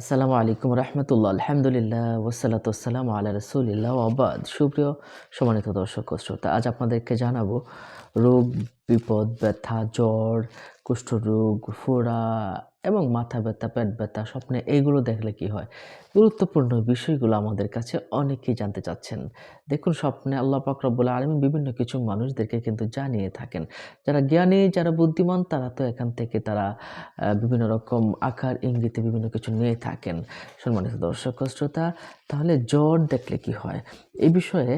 আসসালামু আলাইকুম রহমতুল্লাহ, আলহামদুলিল্লাহ ওসালাত আসসালাম আল্লাহ রসুলিল্লাহ আবাদ সুপ্রিয় সম্মানিত দর্শক শ্রোতা, আজ আপনাদেরকে জানাব রোগ, বিপদ, ব্যথা, জ্বর, কুষ্ঠরোগ, ফোড়া এবং মাথা ব্যথা, পেট ব্যথা, স্বপ্নে এইগুলো দেখলে কি হয়? গুরুত্বপূর্ণ বিষয়গুলো আমাদের কাছে অনেকেই জানতে চাচ্ছেন। দেখুন, স্বপ্নে আল্লাহ পাক রব্বুল আলমী বিভিন্ন কিছু মানুষদেরকে কিন্তু জানিয়ে থাকেন। যারা জ্ঞানী, যারা বুদ্ধিমান, তারা তো এখান থেকে তারা বিভিন্ন রকম আকার, ইঙ্গিতে বিভিন্ন কিছু নিয়ে থাকেন। সম্মানিত দর্শক শ্রোতা, তাহলে জ্বর দেখলে কি হয়? এই বিষয়ে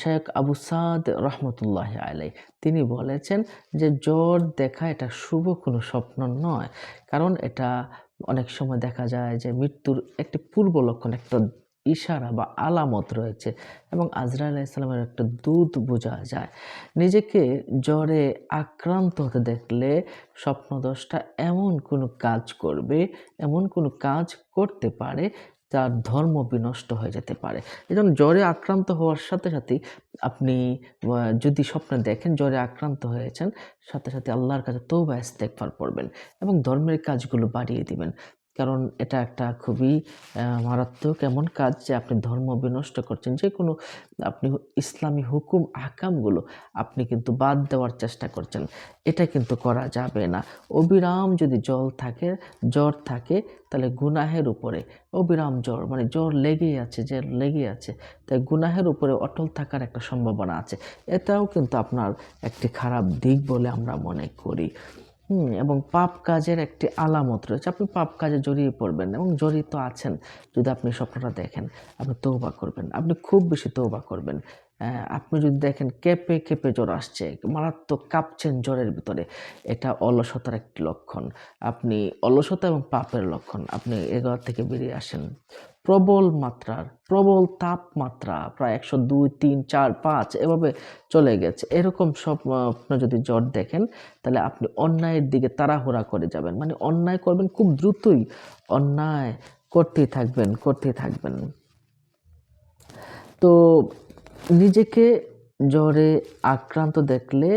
শেখ আবু সাদ রহমতুল্লাহ আলাই তিনি বলেছেন যে, জ্বর দেখা এটা শুভ কোনো স্বপ্ন নয়। কারণ এটা অনেক সময় দেখা যায় যে, মৃত্যুর একটি পূর্ব লক্ষণ, একটা ইশারা বা আলামত রয়েছে এবং আজরাইল ইসলামের একটা দূত বোঝা যায়। নিজেকে জ্বরে আক্রান্ত হতে দেখলে স্বপ্নদোষটা এমন কোনো কাজ করবে, এমন কোনো কাজ করতে পারে যার ধর্ম বিনষ্ট হয়ে যেতে পারে। এজন্য জ্বরে আক্রান্ত হওয়ার সাথে সাথে আপনি যদি স্বপ্নে দেখেন জ্বরে আক্রান্ত হয়েছেন, সাথে সাথে আল্লাহর কাছে তৌবা ইস্তেকফার পড়বেন এবং ধর্মের কাজগুলো বাড়িয়ে দিবেন। কারণ এটা একটা খুবই মারাত্মক এমন কাজ যে আপনি ধর্ম বিনষ্ট করছেন। যে কোনো আপনি ইসলামী হুকুম, আকামগুলো আপনি কিন্তু বাদ দেওয়ার চেষ্টা করছেন। এটা কিন্তু করা যাবে না। অবিরাম যদি জল থাকে, জ্বর থাকে, তাহলে গুনাহের উপরে, অবিরাম জ্বর মানে জ্বর লেগেই আছে যে লেগেই আছে, তাই গুনাহের উপরে অটল থাকার একটা সম্ভাবনা আছে। এটাও কিন্তু আপনার একটি খারাপ দিক বলে আমরা মনে করি। হুম, এবং পাপ কাজের একটি আলামত রয়েছে। আপনি পাপ কাজে জড়িয়ে পড়বেন এবং জড়িত আছেন যদি আপনি স্বপ্নটা দেখেন, আপনি তৌবা করবেন। আপনি খুব বেশি তৌবা করবেন। আপনি যদি দেখেন কেঁপে কেঁপে জ্বর আসছে মারাত্মক কাঁপছেন জ্বরের ভিতরে এটা অলসতার একটি লক্ষণ। আপনি অলসতা এবং পাপের লক্ষণ। আপনি এগুলো থেকে বেরিয়ে আসেন। প্রবল মাত্রার প্রবল তাপমাত্রা প্রায় একশো দুই তিন চার পাঁচ এভাবে চলে গেছে। এরকম সব আহ, আপনি যদি জ্বর দেখেন তাহলে আপনি অন্যায়ের দিকে তাড়াহুড়া করে যাবেন। মানে অন্যায় করবেন খুব দ্রুতই। অন্যায় করতেই থাকবেন করতেই থাকবেন। তো নিজেকে জ্বরে আক্রান্ত দেখলে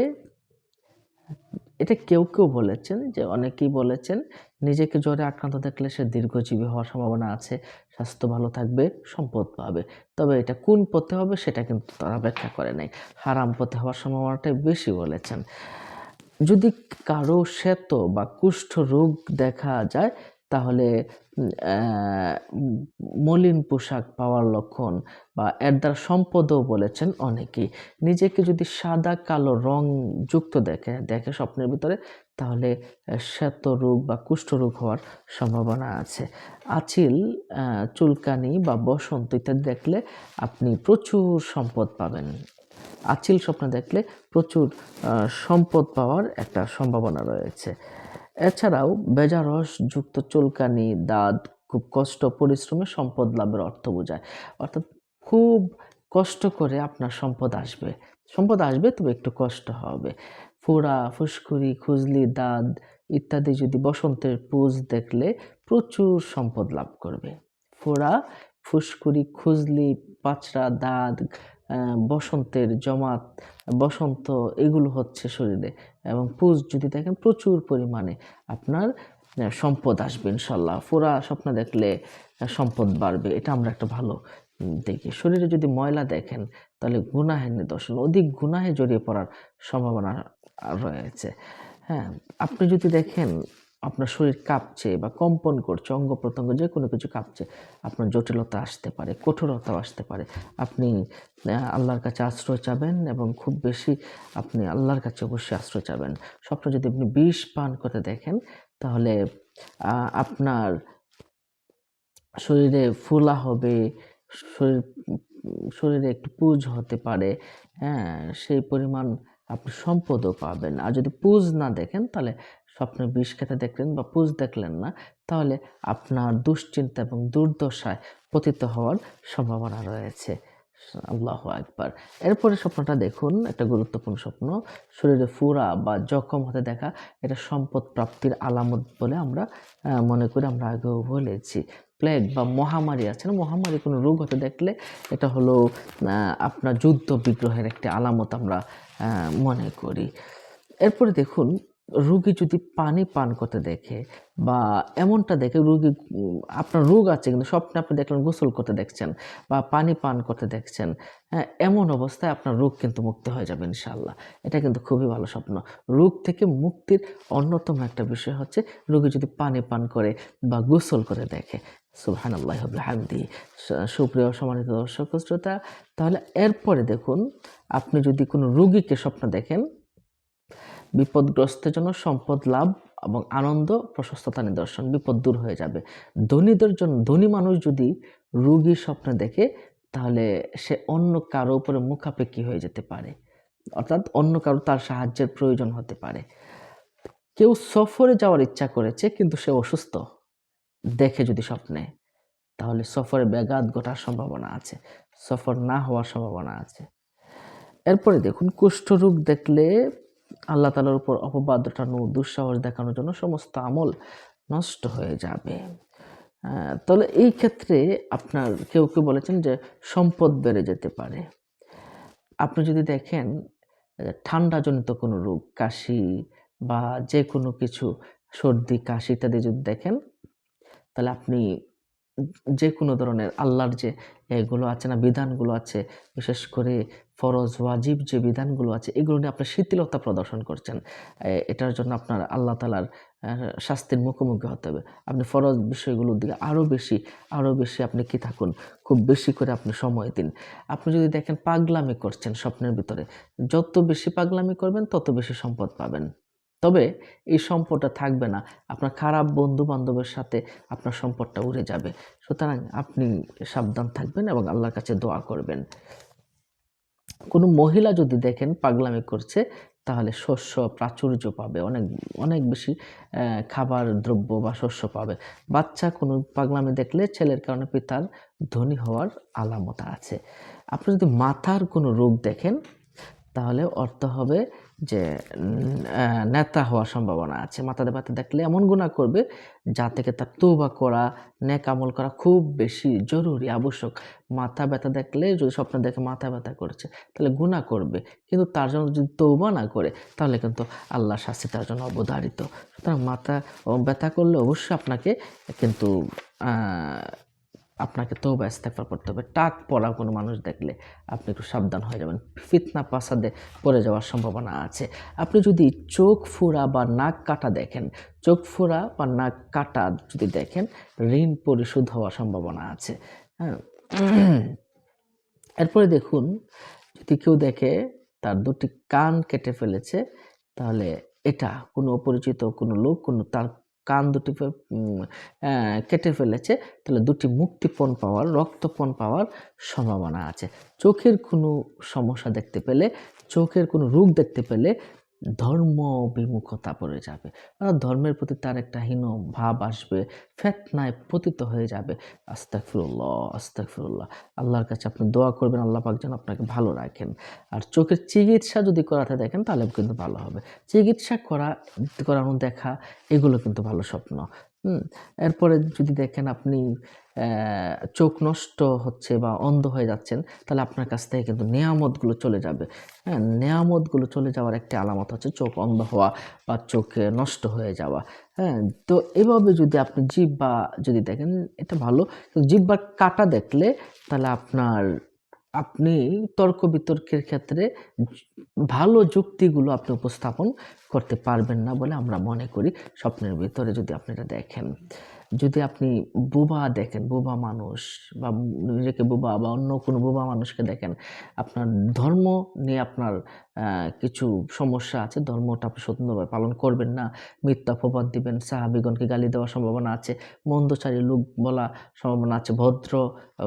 এটা কেউ কেউ বলেছেন যে অনেকেই বলেছেন, নিজেকে জ্বরে আক্রান্ত দেখলে সে দীর্ঘজীবী হওয়ার সম্ভাবনা আছে, স্বাস্থ্য ভালো থাকবে, সম্পদ পাবে। তবে এটা কোন পথে হবে সেটা কিন্তু তারা ব্যাখ্যা করে নাই। হারাম পথে হওয়ার সম্ভাবনাটাই বেশি বলেছেন। যদি কারও শ্বেত বা কুষ্ঠ রোগ দেখা যায়, তাহলে মলিন পোশাক পাওয়ার লক্ষণ বা এর দ্বারা সম্পদও বলেছেন অনেকেই। নিজেকে যদি সাদা, কালো রং যুক্ত দেখে দেখে স্বপ্নের ভিতরে, তাহলে শ্বেত রোগ বা কুষ্ঠ রোগ হওয়ার সম্ভাবনা আছে। আচিল চুলকানি বা বসন্ত ইত্যাদি দেখলে আপনি প্রচুর সম্পদ পাবেন। আচিল স্বপ্ন দেখলে প্রচুর সম্পদ পাওয়ার একটা সম্ভাবনা রয়েছে। এছাড়াও যুক্ত চুলকানি, দাঁত, খুব কষ্ট, পরিশ্রমে সম্পদ লাভের অর্থ বোঝায়। অর্থাৎ খুব কষ্ট করে আপনার সম্পদ আসবে। সম্পদ আসবে, তবে একটু কষ্ট হবে। ফোড়া, ফুসকুড়ি, খুজলি, দাঁত ইত্যাদি যদি বসন্তের পুজ দেখলে প্রচুর সম্পদ লাভ করবে। ফোড়া, ফুসকুড়ি, খুজলি, পাচড়া, দাঁত বসন্তের জমাত বসন্ত, এগুলো হচ্ছে শরীরে। এবং পুজ যদি দেখেন, প্রচুর পরিমাণে আপনার সম্পদ আসবে ইনশাল্লাহ। ফোরা স্বপ্ন দেখলে সম্পদ বাড়বে। এটা আমরা একটা ভালো দেখি। শরীরে যদি ময়লা দেখেন, তাহলে গুনাহের নিদর্শন। অধিক গুনাহে জড়িয়ে পড়ার সম্ভাবনা রয়েছে। হ্যাঁ আপনি যদি দেখেন আপনার শরীর কাঁপছে বা কম্পন করছে, অঙ্গ প্রত্যঙ্গ যে কোনো কিছু কাঁপছে, আপনার জটিলতা আসতে পারে, কঠোরতাও আসতে পারে। আপনি আল্লাহর কাছে আশ্রয় চাবেন এবং খুব বেশি আপনি আল্লাহর কাছে অবশ্যই আশ্রয় চাবেন। স্বপ্ন যদি আপনি বিষ পান করে দেখেন, তাহলে আপনার শরীরে ফোলা হবে, শরীর, শরীরে একটু পুজ হতে পারে হ্যাঁ সেই পরিমাণ আপনি সম্পদও পাবেন। আর যদি পুজ না দেখেন, তাহলে স্বপ্নে বিষ খেতে দেখলেন বা পুজ দেখলেন না, তাহলে আপনার দুশ্চিন্তা এবং দুর্দশায় পতিত হওয়ার সম্ভাবনা রয়েছে। আল্লাহ একবার এরপরে স্বপ্নটা দেখুন, একটা গুরুত্বপূর্ণ স্বপ্ন। শরীরে ফুরা বা জখম হতে দেখা, এটা সম্পদ প্রাপ্তির আলামত বলে আমরা মনে করি, আমরা আগেও বলেছি। প্লেগ বা মহামারী আছে, না মহামারী কোনো রোগ হতে দেখলে এটা হলো আপনার যুদ্ধ বিগ্রহের একটি আলামত আমরা মনে করি। এরপরে দেখুন রুগী যদি পানি পান করতে দেখে বা এমনটা দেখে রুগী, আপনার রোগ আছে কিন্তু স্বপ্নে আপনি দেখলেন, গোসল করতে দেখছেন বা পানি পান করতে দেখছেন হ্যাঁ এমন অবস্থায় আপনার রোগ কিন্তু মুক্ত হয়ে যাবে ইনশাল্লাহ এটা কিন্তু খুবই ভালো স্বপ্ন। রোগ থেকে মুক্তির অন্যতম একটা বিষয় হচ্ছে রোগী যদি পানি পান করে বা গোসল করে দেখে। সুবহান আল্লাহ হামদি সুপ্রিয় সম্মানিত দর্শক, শ্রোতা, তাহলে এরপরে দেখুন, আপনি যদি কোনো রুগীকে স্বপ্ন দেখেন বিপদগ্রস্তের জন্য সম্পদ লাভ এবং আনন্দ, প্রশস্ততা নিদর্শন, বিপদ দূর হয়ে যাবে। ধনীদের জন্য, ধনী মানুষ যদি রুগী স্বপ্নে দেখে, তাহলে সে অন্য কারও উপরে মুখাপেক্ষি হয়ে যেতে পারে। অর্থাৎ অন্য কারও তার সাহায্যের প্রয়োজন হতে পারে। কেউ সফরে যাওয়ার ইচ্ছা করেছে, কিন্তু সে অসুস্থ। দেখে যদি স্বপ্নে, তাহলে সফরে ব্যাঘাত ঘটার সম্ভাবনা আছে। সফর না হওয়ার সম্ভাবনা আছে। এরপরে দেখুন, কুষ্ঠরোগ দেখলে আল্লাহ তালার উপর অপবাদ ওঠানো দুঃসাহস দেখানোর জন্য সমস্ত আমল নষ্ট হয়ে যাবে। তাহলে এই ক্ষেত্রে আপনার কেউ কেউ বলেছেন যে সম্পদ বেড়ে যেতে পারে। আপনি যদি দেখেন ঠান্ডাজনিত কোনো রোগ, কাশি বা যে কোনো কিছু, সর্দি, কাশি ইত্যাদি যদি দেখেন, তাহলে আপনি যে কোনো ধরনের আল্লাহর যে এগুলো আছে না, বিধানগুলো আছে, বিশেষ করে ফরজ, ওয়াজিব যে বিধানগুলো আছে, এগুলো নিয়ে আপনি শিথিলতা প্রদর্শন করছেন। এটার জন্য আপনার আল্লাহ তালার শাস্তির মুখোমুখি হতে হবে। আপনি ফরজ বিষয়গুলোর দিকে আরও বেশি আরও বেশি আপনি কি থাকুন, খুব বেশি করে আপনি সময় দিন। আপনি যদি দেখেন পাগলামি করছেন স্বপ্নের ভিতরে, যত বেশি পাগলামি করবেন, তত বেশি সম্পদ পাবেন। তবে এই সম্পদটা থাকবে না। আপনার খারাপ বন্ধু বান্ধবের সাথে আপনার সম্পদটা উড়ে যাবে। সুতরাং আপনি সাবধান থাকবেন এবং আল্লাহর কাছে দোয়া করবেন। কোনো মহিলা যদি দেখেন পাগলামি করছে, তাহলে শস্য প্রাচুর্য পাবে। অনেক অনেক বেশি খাবার, দ্রব্য বা শস্য পাবে। বাচ্চা কোনো পাগলামি দেখলে ছেলের কারণে পিতার ধনী হওয়ার আলামত আছে। আপনি যদি মাথার কোনো রোগ দেখেন, তাহলে অর্থ হবে যে নেতা হওয়ার সম্ভাবনা আছে। মাথাতে ব্যথা দেখলে এমন গুণা করবে যা থেকে তার তৌবা করা, নেক আমল করা খুব বেশি জরুরি, আবশ্যক। মাথা ব্যথা দেখলে যদি স্বপ্ন দেখে মাথা ব্যথা করছে, তাহলে গুণা করবে। কিন্তু তার জন্য যদি তৌবা না করে, তাহলে কিন্তু আল্লাহ শাস্তি তার জন্য অবধারিত। সুতরাং মাথা ব্যথা করলে অবশ্যই আপনাকে কিন্তু আপনাকে তৌবা ইস্তেগফার করতে হবে। টাক পড়া কোনো মানুষ দেখলে আপনি একটু সাবধান হয়ে যাবেন। ফিতনা পাসাদে পড়ে যাওয়ার সম্ভাবনা আছে। আপনি যদি চোখ ফোড়া বা নাক কাটা দেখেন, চোখ ফোড়া বা নাক কাটা যদি দেখেন, ঋণ পরিশোধ হওয়ার সম্ভাবনা আছে। হ্যাঁ? এরপরে দেখুন, যদি কেউ দেখে তার দুটি কান কেটে ফেলেছে, তাহলে এটা কোনো অপরিচিত, কোনো লোক, কোনো তার কান দুটি কেটে ফেলেছে, তাহলে দুটি মুক্তিপণ পাওয়ার, রক্তপণ পাওয়ার সম্ভাবনা আছে। চোখের কোনো সমস্যা দেখতে পেলে, চোখের কোনো রোগ দেখতে পেলে ধর্ম বিমুখতা পড়ে যাবে। ধর্মের প্রতি তার একটা হীন ভাব আসবে, ফেতনায় পতিত হয়ে যাবে। আস্তাকফিরুল্লাহ আস্তাকফিরুল্লাহ আল্লাহর কাছে আপনি দোয়া করবেন, আল্লাহ পাক যেন আপনাকে ভালো রাখেন। আর চোখের চিকিৎসা যদি করাতে দেখেন তাহলে কিন্তু ভালো হবে। চিকিৎসা করা, করানো দেখা, এগুলো কিন্তু ভালো স্বপ্ন। হুম, এরপরে যদি দেখেন আপনি চোখ নষ্ট হচ্ছে বা অন্ধ হয়ে যাচ্ছেন, তাহলে আপনার কাছ থেকে কিন্তু নেয়ামতগুলো চলে যাবে। হ্যাঁ নেয়ামতগুলো চলে যাওয়ার একটি আলামত হচ্ছে চোখ অন্ধ হওয়া বা চোখ নষ্ট হয়ে যাওয়া। হ্যাঁ তো এভাবে যদি আপনি জিব্বা যদি দেখেন, এটা ভালো। জিব্বার কাটা দেখলে তাহলে আপনার আপনি তর্ক বিতর্কের ক্ষেত্রে ভালো যুক্তিগুলো আপনি উপস্থাপন করতে পারবেন না বলে আমরা মনে করি। স্বপ্নের ভিতরে যদি আপনি এটা দেখেন। যদি আপনি বোবা দেখেন, বোবা মানুষ বা নিজেকে বোবা বা অন্য কোনো বোবা মানুষকে দেখেন, আপনার ধর্ম নিয়ে আপনার কিছু সমস্যা আছে, ধর্মটা আপনি সুন্দরভাবে পালন করবেন না। মিথ্যা অপবাদ দিবেন, সাহাবিগণকে গালি দেওয়ার সম্ভাবনা আছে, মন্দচারী লোক বলা সম্ভাবনা আছে, ভদ্র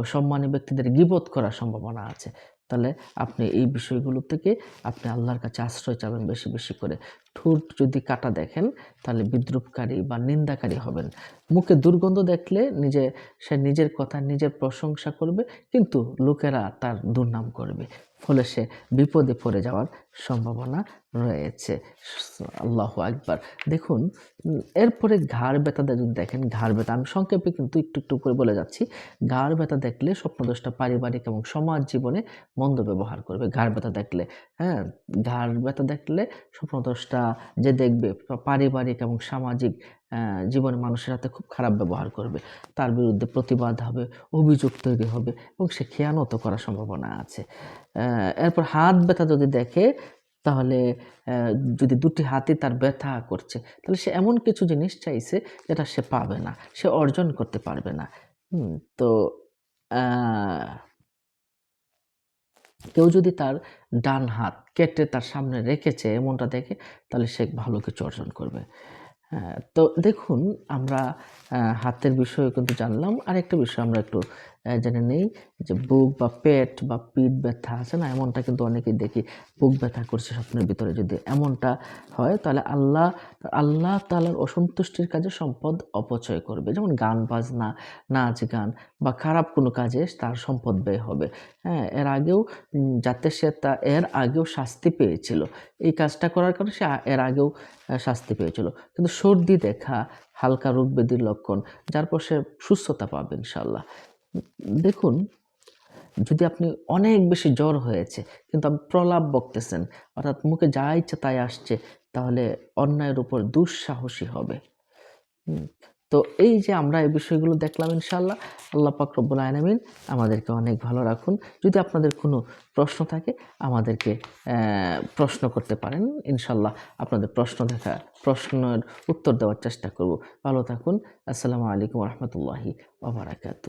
সম্মানী ব্যক্তিদের গিবত করার সম্ভাবনা আছে। তাহলে আপনি এই বিষয়গুলো থেকে আপনি আল্লাহর কাছে আশ্রয় চাবেন বেশি বেশি করে। ঠোঁট যদি কাটা দেখেন, তাহলে বিদ্রুপকারী বা নিন্দাকারী হবেন। মুখে দুর্গন্ধ দেখলে নিজে, সে নিজের কথা, নিজের প্রশংসা করবে, কিন্তু লোকেরা তার দুর্নাম করবে। ফলে সে বিপদে পড়ে যাওয়ার সম্ভাবনা রয়েছে। আল্লাহ একবার দেখুন, এরপরে ঘাড় ব্যথাটা যদি দেখেন, ঘাড় ব্যথা, আমি সংক্ষেপে কিন্তু একটু একটু করে বলে যাচ্ছি। ঘাড় ব্যথা দেখলে স্বপ্নদোষটা পারিবারিক এবং সমাজ জীবনে মন্দ ব্যবহার করবে। ঘাড় ব্যথা দেখলে হ্যাঁ? ঘাড় ব্যথা দেখলে স্বপ্নদোষটা যে দেখবে পারিবারিক এবং সামাজিক জীবনে মানুষের হাতে খুব খারাপ ব্যবহার করবে। তার বিরুদ্ধে প্রতিবাদ হবে, অভিযোগ তৈরি হবে এবং সে খেয়ানত করার সম্ভাবনা আছে। এরপর হাত ব্যথা যদি দেখে, তাহলে যদি দুটি হাতে তার ব্যথা করছে, তাহলে সে এমন কিছু জিনিস চাইছে যেটা সে পাবে না, সে অর্জন করতে পারবে না। তো কেউ যদি তার ডান হাত কেটে তার সামনে রেখেছে, এমনটা দেখে, তাহলে সে ভালো কিছু অর্জন করবে। হ্যাঁ, তো দেখুন আমরা হাতের বিষয়ে কিন্তু জানলাম। আরেকটা বিষয় আমরা একটু জেনে নেই যে বুক বা পেট বা পিঠ ব্যথা আছে না? এমনটা কিন্তু অনেকেই দেখি। বুক ব্যথা করছে স্বপ্নের ভিতরে। যদি এমনটা হয়, তাহলে আল্লাহ আল্লাহ তালার অসন্তুষ্টির কাজে সম্পদ অপচয় করবে। যেমন গান, বাজনা, নাচ, গান বা খারাপ কোনো কাজে তার সম্পদ ব্যয় হবে। হ্যাঁ এর আগেও যাতে সে তা, এর আগেও শাস্তি পেয়েছিল। এই কাজটা করার কারণে সে এর আগেও শাস্তি পেয়েছিল। কিন্তু সর্দি, দেখা, হালকা রোগ ব্যাধির লক্ষণ, যার পর সে সুস্থতা পাবে ইনশাল্লাহ দেখুন, যদি আপনি অনেক বেশি জ্বর হয়েছে, কিন্তু আপনি প্রলাপ বকতেছেন, অর্থাৎ মুখে যা ইচ্ছে তাই আসছে, তাহলে অন্যায়ের উপর দুঃসাহসী হবে। তো এই যে আমরা এই বিষয়গুলো দেখলাম ইনশাল্লাহ আল্লাহ পাক রব্বুল আলমিন আমাদেরকে অনেক ভালো রাখুন। যদি আপনাদের কোনো প্রশ্ন থাকে, আমাদেরকে প্রশ্ন করতে পারেন। ইনশাল্লাহ আপনাদের প্রশ্ন দেখা, প্রশ্নের উত্তর দেওয়ার চেষ্টা করব। ভালো থাকুন। আসসালামু আলাইকুম রহমতুল্লাহি ওবরাকাতু